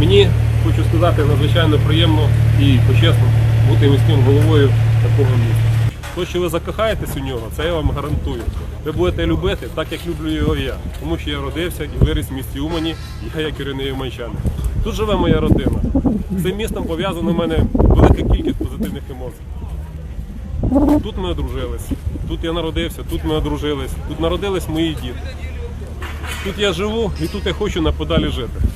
Мені хочу сказати надзвичайно приємно і почесно бути міським головою такого міста. То, що ви закохаєтесь у нього, це я вам гарантую. Ви будете любити так, як люблю його я, тому що я родився і виріс в місті Умані, я як корінний уманчанин. Тут живе моя родина. Цим містом пов'язана в мене велика кількість позитивних емоцій. Тут ми одружились, тут я народився, тут ми одружились, тут народились мої діти. Тут я живу і тут я хочу на подалі жити.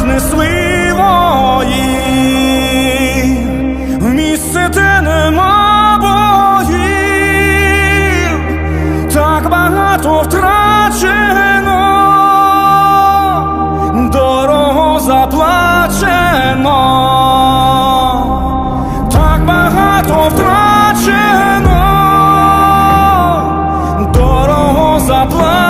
щитах несли вої, в місце, де нема боїв, так багато втрачено, дорого заплачено, так багато втрачено, дорого заплачено.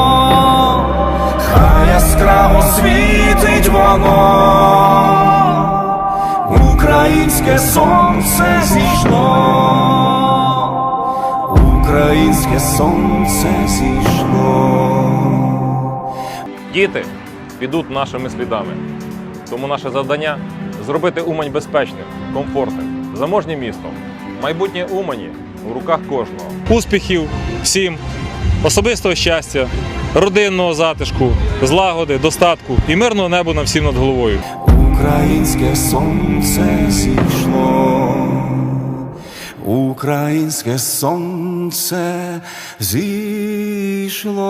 світить воно, українське сонце зійшло, українське сонце зійшло. Діти підуть нашими слідами. Тому наше завдання зробити Умань безпечним, комфортним, заможнім містом. Майбутнє Умані у руках кожного. успіхів всім, особистого щастя, родинного затишку, злагоди, достатку і мирного неба на всім над головою. Українське сонце зійшло, українське сонце зійшло.